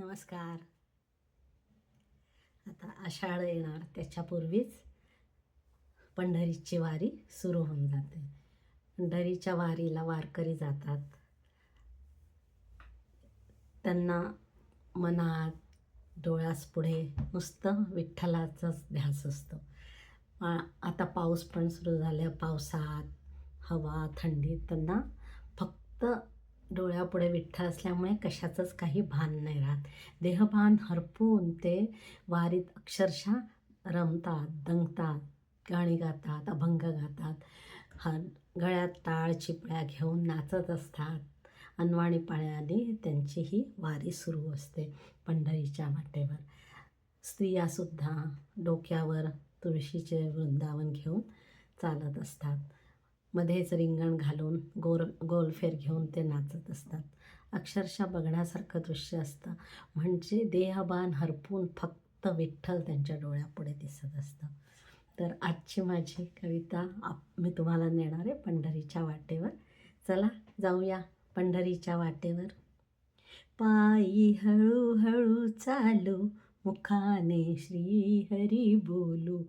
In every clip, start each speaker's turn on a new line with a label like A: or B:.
A: नमस्कार. आता आषाढ येणार त्याच्यापूर्वीच पंढरीची वारी सुरू होऊन जाते. पंढरीच्या वारीला वारकरी जातात. त्यांना मनात डोळ्यास पुढे नुसतं विठ्ठलाचाच ध्यास असतो. आता पाऊस पण सुरू झाल्या. पावसात हवा थंडीत त्यांना फक्त डोळ्यापुढे विठ्ठल असल्यामुळे कशाचंच काही भान नाही राहत. देहभान हरपून ते वारीत अक्षरशः रमतात दंगतात गाणी गातात अभंग गातात. ह गळ्यात टाळ चिपळ्या घेऊन नाचत असतात. अनवाणी पाळ्याने त्यांची ही वारी सुरू असते पंढरीच्या वाटेवर स्त्रियासुद्धा डोक्यावर तुळशीचे वृंदावन घेऊन चालत असतात. मध्येच रिंगण घालून गोर गोलफेर घेऊन ते नाचत असतात. अक्षरशः बघण्यासारखं दृश्य असतं. म्हणजे देहबान हरपून फक्त विठ्ठल त्यांच्या डोळ्यापुढे दिसत असतं. तर आजची माझी कविता आप मी तुम्हाला नेणार आहे पंढरीच्या वाटेवर. चला जाऊया पंढरीच्या वाटेवर. पायी हळूहळू चालू मुखाने श्री हरी बोलू.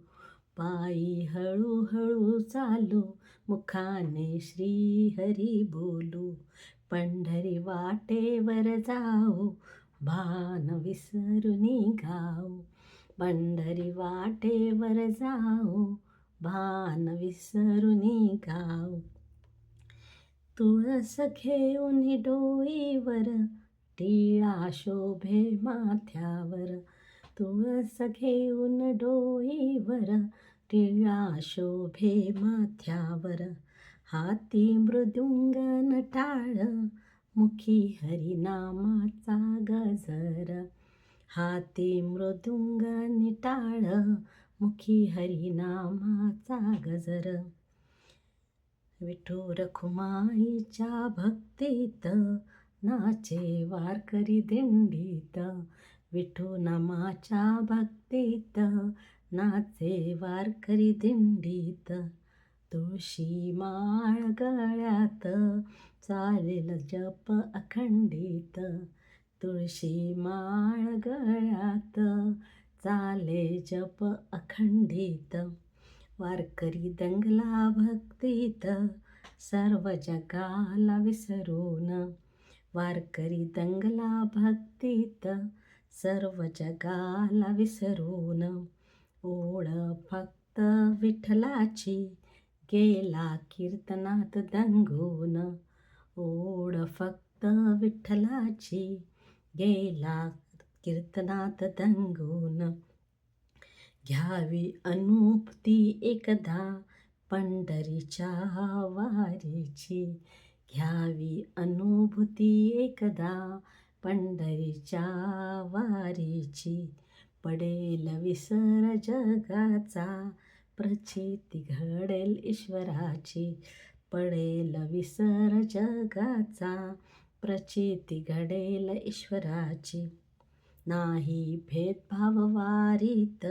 A: पायी हळूहळू चालू मुखाने श्रीहरी बोलू पंढरी वाटेवर जाऊ भान विसरुनी गाऊ पंढरी वाटेवर जाऊ भान विसरुनी गाऊ तुळस घेऊन डोईवर टिळा शोभे माथ्यावर तुळस घेऊन डोईवर टिळा शोभे माथ्यावर हाती मृदुंग टाळ मुखी हरिनामाचा गजर. हाती मृदुंगन निटाळ मुखी हरिनामाचा गजर. विठू रखुमाईच्या भक्तीत नाचे वारकरी दिंडीत विठू नामाच्या भक्तीत नाचे वारकरी दिंडीत तुळशी माळ गळ्यात चालेल जप अखंडित तुळशी माळ गळ्यात चाले जप अखंडित. वारकरी दंगला भक्तीत सर्व जगाला विसरून. वारकरी दंगला भक्तीत सर्व जगाला विसरून. ओढ फक्त विठ्ठलाची गेला कीर्तनात दंगून. ओढ फक्त विठ्ठलाची गेला कीर्तनात दंगून. घ्यावी अनुभूती एकदा पंढरीच्या वारीची. घ्यावी अनुभूती एकदा पंढरीच्या वारीची. पडेल विसर जगाचा प्रचिती घडेल ईश्वराची. पडेल विसर जगाचा प्रचिती घडेल ईश्वराची. नाही भेदभाव वारीत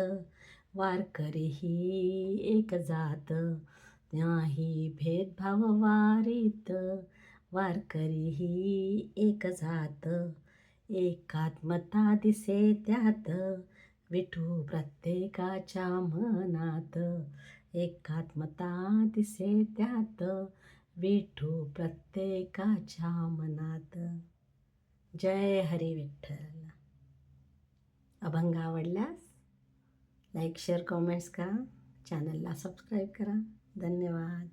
A: वारकरी ही एक जात. नाही भेदभाव वारीत वारकरी ही एक जात. एकात्मता दिसे त्यात विठू प्रत्येकाच्या मनात. एकात्मता दिसे त्यात. विठू प्रत्येकाच्या मनात. जय हरी विठ्ठल. अभंग आवडल्यास लाईक शेअर कॉमेंट्स करा. चॅनलला सबस्क्राईब करा. धन्यवाद.